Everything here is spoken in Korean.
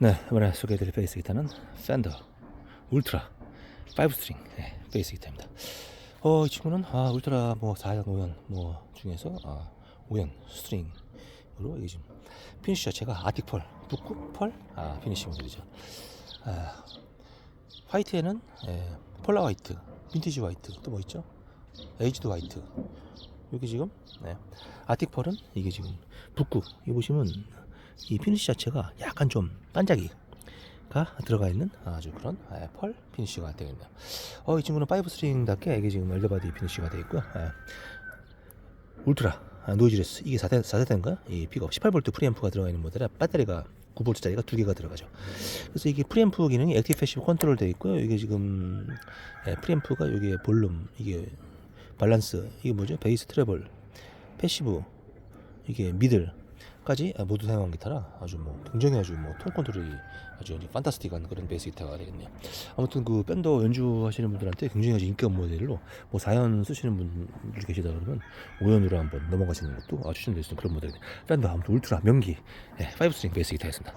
네, 이번에 소개해드릴 베이스 기타는 팬더 울트라 5스트링 네, 베이스 기타입니다. 어, 이 친구는 아, 울트라 뭐 4연, 5연 뭐 중에서 아, 5연 스트링으로 이게 지금 피니쉬 자체가 아틱 펄, 북극 펄, 아, 피니쉬 모델이죠. 아, 화이트에는 예, 폴라 화이트, 빈티지 화이트 또 뭐 있죠? 에이지드 화이트. 여기 지금 네. 아틱 펄은 이게 지금 북극. 이 보시면 이 피니쉬 자체가 약간 좀 반짝이가 들어가 있는 아주 그런 예, 펄 피니쉬가 되어 있네요. 어, 이 친구는 5 스트링답게 이게 지금 엘더바디 피니쉬가 되어 있고요. 예. 울트라 아, 노이즈레스 이게 4대, 4대인가? 이 픽업 18V 프리앰프가 들어가 있는 모델에 배터리가 9V짜리가 두 개가 들어가죠. 그래서 이게 프리앰프 기능이 액티브 패시브 컨트롤 되어 있고요. 이게 지금 예, 프리앰프가 여기에 볼륨 이게 밸런스 이게 뭐죠? 베이스 트래블 패시브 이게 미들 까지 모두 사용한 기타라 아주 뭐 굉장히 아주 뭐 톤 컨트롤이 아주 이제 판타스틱한 그런 베이스 기타가 되겠네요. 아무튼 그 밴더 연주하시는 분들한테 굉장히 아주 인기가 모델로 뭐 4연 쓰시는 분들 계시다 그러면 5연으로 한번 넘어가시는 것도 아, 추천드릴 수 있는 그런 모델이네요. 밴더 아무튼 울트라 명기 예, 5스트링 베이스 기타였습니다.